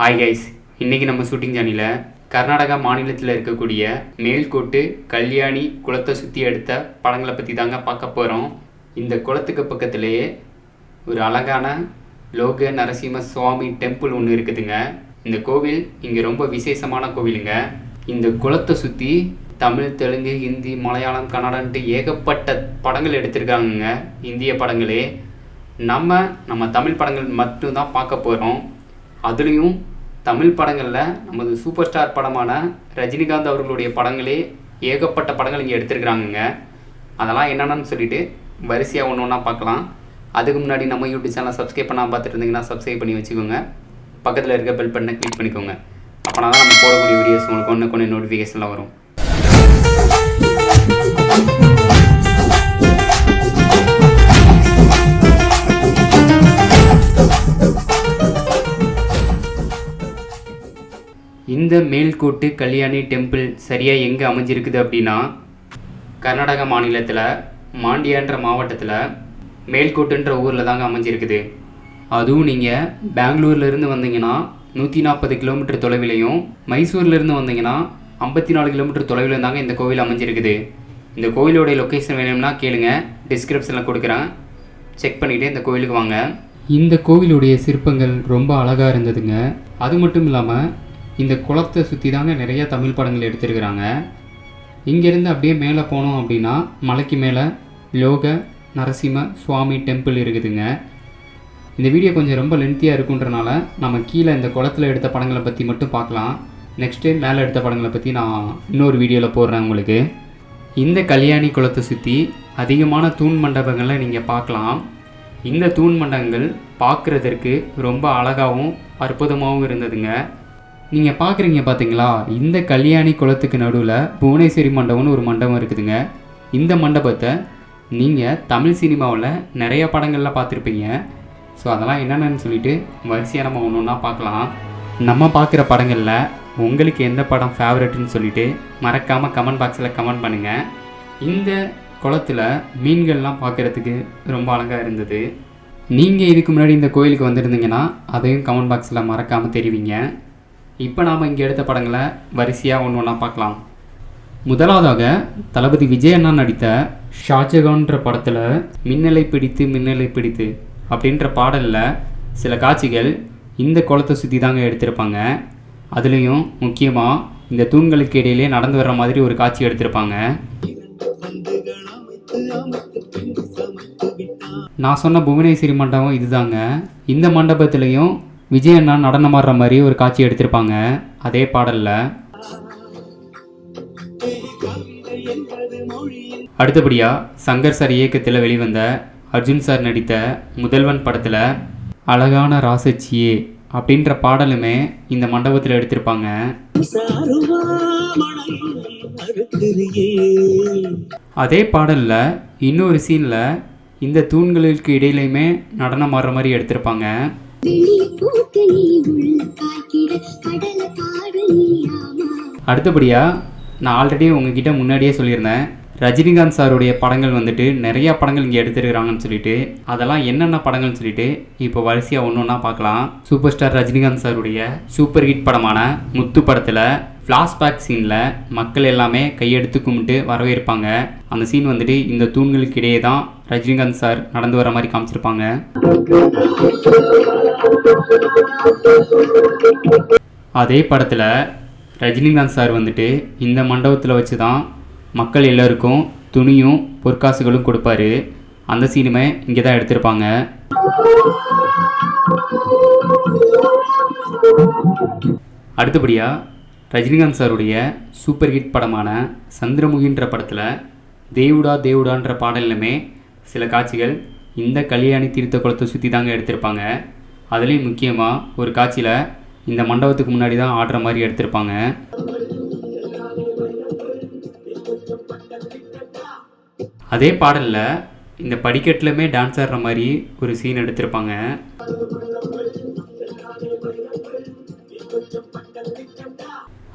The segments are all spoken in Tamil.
ஹாய் கைஸ் இன்றைக்கி நம்ம ஷூட்டிங் சேனலில் கர்நாடகா மாநிலத்தில் இருக்கக்கூடிய மேல்கோட்டு கல்யாணி குளத்தை சுற்றி எடுத்த படங்களை பற்றி தாங்க பார்க்க போகிறோம் இந்த குளத்துக்கு பக்கத்திலேயே ஒரு அழகான லோக நரசிம்ம சுவாமி டெம்பிள் ஒன்று இருக்குதுங்க. இந்த கோவில் இங்கே ரொம்ப விசேஷமான கோவிலுங்க. இந்த குளத்தை சுற்றி தமிழ் தெலுங்கு ஹிந்தி மலையாளம் கன்னடன்ட்டு ஏகப்பட்ட படங்கள் எடுத்திருக்காங்கங்க. இந்திய படங்களே. நம்ம நம்ம தமிழ் படங்கள் மட்டும்தான் பார்க்க போகிறோம் அதுலேயும் தமிழ் படங்களில் நமது சூப்பர் ஸ்டார் படமான ரஜினிகாந்த் அவர்களுடைய படங்களே ஏகப்பட்ட படங்கள் இங்கே எடுத்திருக்கிறாங்கங்க. அதெல்லாம் என்னென்னு சொல்லிட்டு வரிசையாக ஒன்று ஒன்றா பார்க்கலாம். அதுக்கு முன்னாடி நம்ம யூடியூப் சேனலை சப்ஸ்கிரைப் பண்ணாமல் பார்த்துட்டு இருந்தீங்கன்னா சப்ஸ்கிரைப் பண்ணி வச்சுக்கோங்க. பக்கத்தில் இருக்க பெல் பட்டனை கிளிக் பண்ணிக்கோங்க. அப்போனா தான் நம்ம போடக்கூடிய வீடியோஸ் உங்களுக்கு ஒன்று கொண்டு நோட்டிஃபிகேஷன்லாம் வரும். இந்த மேல்கோட்டு கல்யாணி டெம்பிள் சரியாக எங்கே அமைஞ்சிருக்குது அப்படின்னா கர்நாடகா மாநிலத்தில் மாண்டியான்ற மாவட்டத்தில் மேல்கோட்டுன்ற ஊரில் தாங்க அமைஞ்சிருக்குது. அதுவும் நீங்கள் பெங்களூர்லேருந்து வந்தீங்கன்னா நூற்றி நாற்பது கிலோமீட்டர் தொலைவிலையும் மைசூர்லேருந்து வந்தீங்கன்னா ஐம்பத்தி நாலு கிலோமீட்டர் தொலைவில் தாங்க இந்த கோவில் அமைஞ்சிருக்குது. இந்த கோவிலோடைய லொக்கேஷன் வேணும்னா கேளுங்க டிஸ்கிரிப்ஷனில் கொடுக்குறேன். செக் பண்ணிவிட்டு இந்த கோவிலுக்கு வாங்க. இந்த கோவிலுடைய சிற்பங்கள் ரொம்ப அழகாக இருந்ததுங்க. அது மட்டும் இல்லாமல் இந்த குளத்தை சுற்றி தாங்க நிறைய தமிழ் படங்கள் எடுத்திருக்கிறாங்க. இங்கேருந்து அப்படியே மேலே போனோம் அப்படின்னா மலைக்கு மேலே லோக நரசிம்ம சுவாமி டெம்பிள் இருக்குதுங்க. இந்த வீடியோ கொஞ்சம் ரொம்ப லென்த்தியாக இருக்குன்றனால நம்ம கீழே இந்த குளத்தில் எடுத்த படங்களை பற்றி மட்டும் பார்க்கலாம். நெக்ஸ்ட்டு மேலே எடுத்த படங்களை பற்றி நான் இன்னொரு வீடியோவில் போடுறேன் உங்களுக்கு. இந்த கல்யாணி குளத்தை சுற்றி அதிகமான தூண் மண்டபங்களை நீங்கள் பார்க்கலாம். இந்த தூண் மண்டபங்கள் பார்க்குறதற்கு ரொம்ப அழகாகவும் அற்புதமாகவும் இருந்ததுங்க. நீங்கள் பார்க்குறீங்க பார்த்தீங்களா இந்த கல்யாணி குளத்துக்கு நடுவில் புவனேஸ்வரி மண்டபம்னு ஒரு மண்டபம் இருக்குதுங்க. இந்த மண்டபத்தை நீங்கள் தமிழ் சினிமாவில் நிறைய படங்களில் பார்த்துருப்பீங்க. ஸோ அதெல்லாம் என்னென்னு சொல்லிட்டு வரிசையாக நம்ம ஒன்று ஒன்றா பார்க்கலாம். நம்ம பார்க்குற படங்களில் உங்களுக்கு எந்த படம் ஃபேவரட்னு சொல்லிவிட்டு மறக்காமல் கமெண்ட் பாக்ஸில் கமெண்ட் பண்ணுங்கள் இந்த குளத்தில் மீன்கள்லாம் பார்க்குறதுக்கு ரொம்ப அழகாக இருந்தது. நீங்கள் இதுக்கு முன்னாடி இந்த கோயிலுக்கு வந்திருந்தீங்கன்னா அதையும் கமெண்ட் பாக்ஸில் மறக்காமல் தெரிவிங்க. இப்போ நாம் இங்கே எடுத்த படங்களை வரிசையாக ஒன்று ஒன்றா பார்க்கலாம். முதலாவதாக தளபதி விஜய் அண்ணா நடித்த ஷாஜகான்ற படத்தில் மின்னலை பிடித்து மின்னலை பிடித்து அப்படின்ற பாடலில் சில காட்சிகள் இந்த குளத்தை சுற்றி தாங்க எடுத்திருப்பாங்க. அதுலேயும் முக்கியமாக இந்த தூண்களுக்கு இடையிலே நடந்து வர்ற மாதிரி ஒரு காட்சி எடுத்திருப்பாங்க. நான் சொன்ன புவனேஸ்வரி மண்டபம் இதுதாங்க. இந்த மண்டபத்துலேயும் விஜய் அண்ணா நடனம் ஆடுற மாதிரி ஒரு காட்சி எடுத்திருப்பாங்க. அதே பாடலில். அடுத்தபடியாக சங்கர் சார் இயக்கத்தில் வெளிவந்த அர்ஜுன் சார் நடித்த முதல்வன் படத்தில் அழகான ராசச்சியே அப்படின்ற பாடலுமே இந்த மண்டபத்தில் எடுத்திருப்பாங்க. அதே பாடலில் இன்னொரு சீனில் இந்த தூண்களுக்கு இடையிலையுமே நடனம் ஆடுற மாதிரி எடுத்திருப்பாங்க. அடுத்தபடியாக நான் ஆல்ரெடி உங்ககிட்ட முன்னாடியே சொல்லியிருந்தேன். ரஜினிகாந்த் சாருடைய படங்கள் வந்துட்டு நிறையா படங்கள் இங்கே எடுத்துருக்கிறாங்கன்னு சொல்லிட்டு அதெல்லாம் என்னென்ன படங்கள்னு சொல்லிட்டு இப்போ வரிசையாக ஒன்று ஒன்றா பார்க்கலாம். சூப்பர் ஸ்டார் ரஜினிகாந்த் சாருடைய சூப்பர் ஹிட் படமான முத்து படத்தில் ஃப்ளாஷ்பேக் சீனில் மக்கள் எல்லாமே கையெடுத்து கும்பிட்டு வரவேற்பாங்க. அந்த சீன் வந்துட்டு இந்த தூண்களுக்கு இடையே தான் ரஜினிகாந்த் சார் நடந்து வர மாதிரி காமிச்சிருப்பாங்க. அதே படத்தில் ரஜினிகாந்த் சார் வந்துட்டு இந்த மண்டபத்தில் வச்சு தான் மக்கள் எல்லோருக்கும் துணியும் பொற்காசுகளும் கொடுப்பாரு. அந்த சீனுமே இங்கே தான் எடுத்திருப்பாங்க. அடுத்தபடியாக ரஜினிகாந்த் சாருடைய சூப்பர் ஹிட் படமான சந்திரமுகின்ற படத்தில் தேவுடா தேவுடான்ற பாடலுமே சில காட்சிகள் இந்த கல்யாணி தீர்த்த குளத்தை சுற்றி தாங்க எடுத்திருப்பாங்க. அதுலேயும் முக்கியமாக ஒரு காட்சியில் இந்த மண்டபத்துக்கு முன்னாடி தான் ஆடுற மாதிரி எடுத்திருப்பாங்க. அதே பாடலில் இந்த படிக்கட்டுலமே டான்ஸ் ஆடுற மாதிரி ஒரு சீன் எடுத்திருப்பாங்க.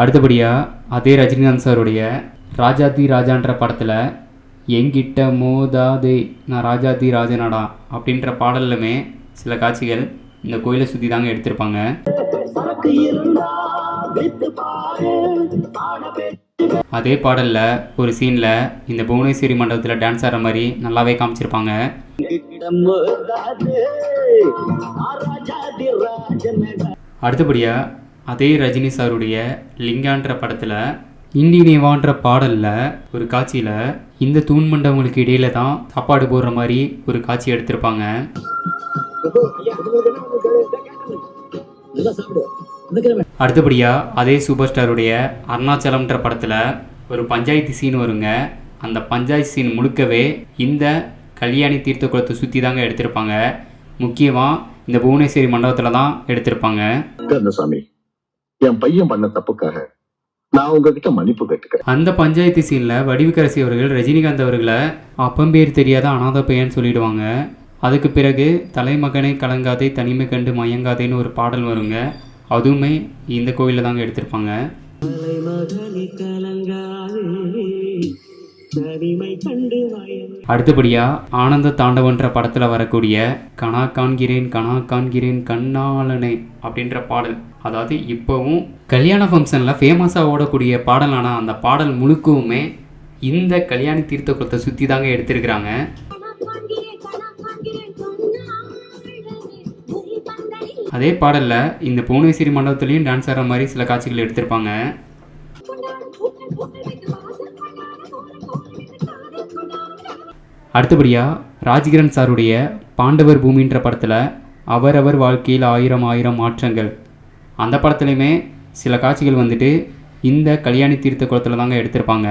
அடுத்தபடியாக அதே ரஜினிகாந்த் சாருடைய ராஜாதி ராஜான்ற படத்தில் எங்கிட்ட மோதாதே நான் ராஜாதி ராஜனடா அப்படின்ற பாடல்லுமே சில காட்சிகள் இந்த கோயிலை சுற்றி தாங்க எடுத்திருப்பாங்க. அதே பாடலில் ஒரு சீனில் இந்த புவனேஸ்வரி மண்டபத்தில் டான்ஸ் ஆடுற மாதிரி நல்லாவே காமிச்சிருப்பாங்க. அடுத்தபடியாக அதே ரஜினி சாருடைய லிங்கான்ற படத்தில் இண்டினேவான்ற பாடலில் ஒரு காட்சியில் இந்த தூண் மண்டபங்களுக்கு இடையில தான் சாப்பாடு போடுற மாதிரி ஒரு காட்சி எடுத்திருப்பாங்க. அடுத்தபடியாக அதே சூப்பர் ஸ்டாருடைய அருணாச்சலம்ன்ற படத்தில் ஒரு பஞ்சாயத்து சீன் வருங்க. அந்த பஞ்சாயத்து சீன் முழுக்கவே இந்த கல்யாணி தீர்த்த குளத்தை சுற்றி தாங்க எடுத்திருப்பாங்க. முக்கியமாக இந்த புவனேஸ்வரி மண்டபத்தில் தான் எடுத்திருப்பாங்க. கந்தசாமி என் பையன் பண்ண தப்புக்காக நான் உங்ககிட்ட மன்னிப்பு கேட்டுக்கிறேன். அந்த பஞ்சாயத்து சீனில் வடிவுக்கரசி அவர்கள் ரஜினிகாந்த் அவர்களை அப்பம்பேர் தெரியாத அனாதை பையன் சொல்லிடுவாங்க. அதுக்கு பிறகு தலைமகனை கலங்காதே தனிமை கண்டு மயங்காதேன்னு ஒரு பாடல் வருங்க. அதுவுமே இந்த கோவிலில் தாங்க எடுத்திருப்பாங்க. அடுத்தபடியாக ஆனந்த தாண்டவன்ற படத்தில் வரக்கூடிய கனா காண்கிறேன் கனா காண்கிறேன் கண்ணாளனே அப்படின்ற பாடல். அதாவது இப்போவும் கல்யாண ஃபங்க்ஷனில் ஃபேமஸாக ஓடக்கூடிய பாடலான அந்த பாடல் முழுக்கவுமே இந்த கல்யாணி தீர்த்த குளத்தை சுற்றி தாங்க எடுத்திருக்கிறாங்க. அதே பாடலில் இந்த புவனேஸ்வரி மண்டபத்துலேயும் டான்ஸ் ஆடுற மாதிரி சில காட்சிகள் எடுத்திருப்பாங்க. அடுத்தபடியாக ராஜ்கிரண் சாருடைய பாண்டவர் பூமின்ற படத்தில் அவரவர் வாழ்க்கையில் ஆயிரம் ஆயிரம் மாற்றங்கள். அந்த படத்துலையுமே சில காட்சிகள் வந்துட்டு இந்த கல்யாணி தீர்த்த குளத்தில் தாங்க எடுத்திருப்பாங்க.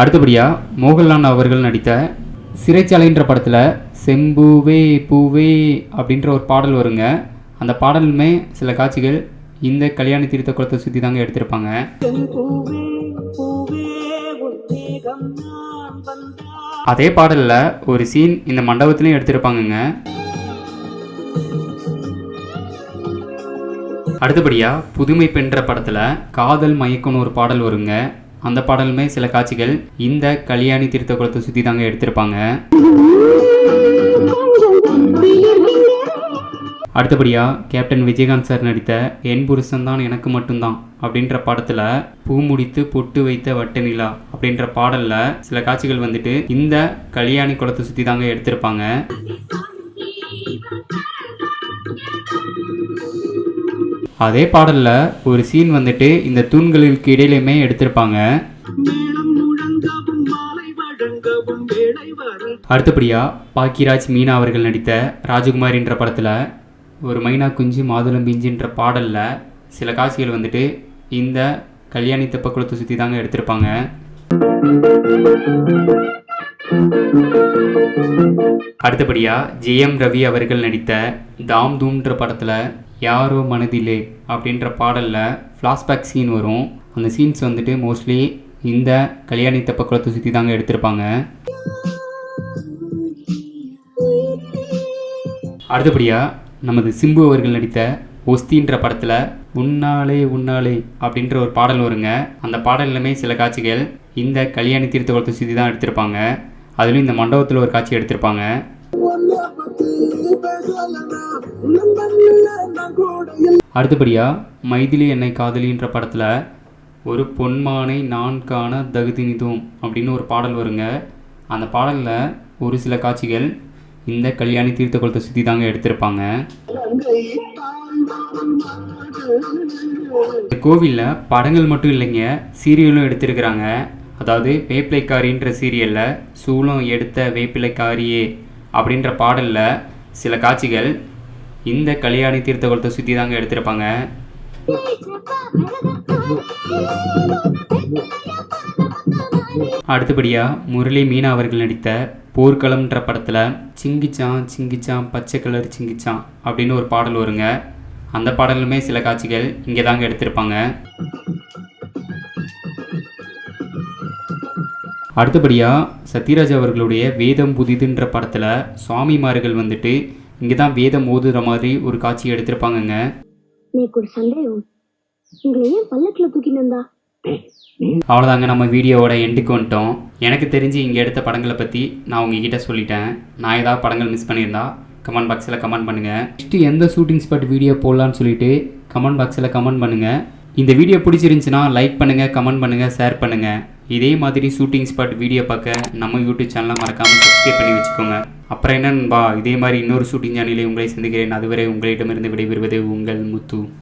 அடுத்தபடியாக மோகன்லால் அவர்கள் நடித்த சிறைச்சாலைன்ற படத்தில் செம்பூவே பூவே அப்படின்ற ஒரு பாடல் வருங்க. அந்த பாடலுமே சில காட்சிகள் இந்த கல்யாணி தீர்த்த குளத்தை சுற்றி தாங்க எடுத்திருப்பாங்க. அதே பாடலில் ஒரு சீன் இந்த மண்டபத்துலேயும் எடுத்திருப்பாங்கங்க. அடுத்தபடியாக புதுமை பெண்ற படத்தில் காதல் மயக்கம்னு ஒரு பாடல் வருங்க. அந்த பாடலுமே சில காட்சிகள் இந்த கல்யாணி தீர்த்த குளத்தை சுற்றி தாங்க எடுத்திருப்பாங்க. அடுத்தபடியாக கேப்டன் விஜயகாந்த் சார் நடித்த என் புருஷன் தான் எனக்கு மட்டும்தான் அப்படின்ற படத்தில் பூ முடித்து பொட்டு வைத்த வட்ட நிலா அப்படின்ற பாடலில் சில காட்சிகள் வந்துட்டு இந்த கல்யாணி குளத்தை சுற்றி தாங்க எடுத்திருப்பாங்க. அதே பாடலில் ஒரு சீன் வந்துட்டு இந்த தூண்களுக்கு இடையிலுமே எடுத்திருப்பாங்க. அடுத்தபடியாக பாக்கியராஜ் மீனா அவர்கள் நடித்த ராஜகுமாரின்ற படத்தில் ஒரு மைனா குஞ்சு மாதுளம் பிஞ்சுன்ற பாடலில் சில காட்சிகள் வந்துட்டு இந்த கல்யாணி தெப்பக்குளத்தை சுற்றி தாங்க எடுத்திருப்பாங்க. அடுத்தபடியாக ஜிஎம் ரவி அவர்கள் நடித்த தாம் தூம்ன்ற படத்தில் யாரோ மனதிலே அப்படின்ற பாடலில் ஃப்ளாஷ்பேக் சீன் வரும். அந்த சீன்ஸ் வந்துட்டு மோஸ்ட்லி இந்த கல்யாணி தெப்பக்குளத்தை சுற்றி தாங்க எடுத்திருப்பாங்க. அடுத்தபடியாக நமது சிம்பு அவர்கள் நடித்த ஒஸ்தின்ற படத்தில் உன்னாலே உன்னாலே அப்படின்ற ஒரு பாடல் வருங்க. அந்த பாடல்லுமே சில காட்சிகள் இந்த கல்யாணி தீர்த்த குளத்தை சுற்றி தான் எடுத்திருப்பாங்க. அதுலேயும் இந்த மண்டபத்தில் ஒரு காட்சி எடுத்திருப்பாங்க. அடுத்தபடியாக மைதிலி என்னை காதலின்ற படத்தில் ஒரு பொன்மானை நான் காண தகுதினிதோம் அப்படின்னு ஒரு பாடல் வருங்க. அந்த பாடலில் ஒரு சில காட்சிகள் இந்த கல்யாணி தீர்த்த குளத்தை சுற்றி தாங்க எடுத்திருப்பாங்க. இந்த கோவிலில் படங்கள் மட்டும் இல்லைங்க சீரியலும் எடுத்திருக்கிறாங்க. அதாவது வேப்பிலைக்காரின்ற சீரியலில் சூளம் எடுத்த வேப்பிலைக்காரியே அப்படின்ற பாடலில் சில காட்சிகள் இந்த கல்யாணி தீர்த்த குளத்தை சுற்றி தாங்க எடுத்திருப்பாங்க. அடுத்தபடியாக முரளி மீனா அவர்கள் நடித்த போர்க்களம்ன்ற படத்தில் சிங்கிச்சான் சிங்கிச்சான் பச்சை கலர் சிங்கிச்சான் அப்படின்னு ஒரு பாடல் வருங்க. அந்த பாடலுமே சில காட்சிகள் இங்கே தாங்க எடுத்திருப்பாங்க. அடுத்தபடியாக சத்யராஜ் அவர்களுடைய வேதம் புதிதுன்ற படத்தில் சுவாமிமார்கள் வந்துட்டு இங்கே தான் வேதம் ஓதுகிற மாதிரி ஒரு காட்சி எடுத்திருப்பாங்கங்க. ஒரு சந்தேகம். உங்களை ஏன் பல்லக்கில் தூக்கினந்தா அவ்வளோதாங்க நம்ம வீடியோவோட எண்டுக்கு வந்துட்டோம். எனக்கு தெரிஞ்சு இங்கே எடுத்த படங்களை பற்றி நான் உங்ககிட்ட சொல்லிட்டேன். நான் ஏதாவது படங்கள் மிஸ் பண்ணியிருந்தா கமெண்ட் பாக்ஸில் கமெண்ட் பண்ணுங்கள் நெக்ஸ்ட்டு எந்த ஷூட்டிங் ஸ்பாட் வீடியோ போடலான்னு சொல்லிட்டு கமெண்ட் பாக்ஸில் கமெண்ட் பண்ணுங்கள் இந்த வீடியோ பிடிச்சிருந்துச்சுன்னா லைக் பண்ணுங்கள் கமெண்ட் பண்ணுங்கள் ஷேர் பண்ணுங்கள் இதே மாதிரி ஷூட்டிங் ஸ்பாட் வீடியோ பார்க்க நம்ம யூடியூப் சேனலை மறக்காமல் சப்ஸ்கிரைப் பண்ணி வச்சுக்கோங்க. அப்புறம் என்னன்பா இதே மாதிரி இன்னொரு ஷூட்டிங் சேனலில் உங்களை சந்திக்கிறேன். அதுவரை உங்களிடமிருந்து விடைபெறுவது உங்கள் முத்து.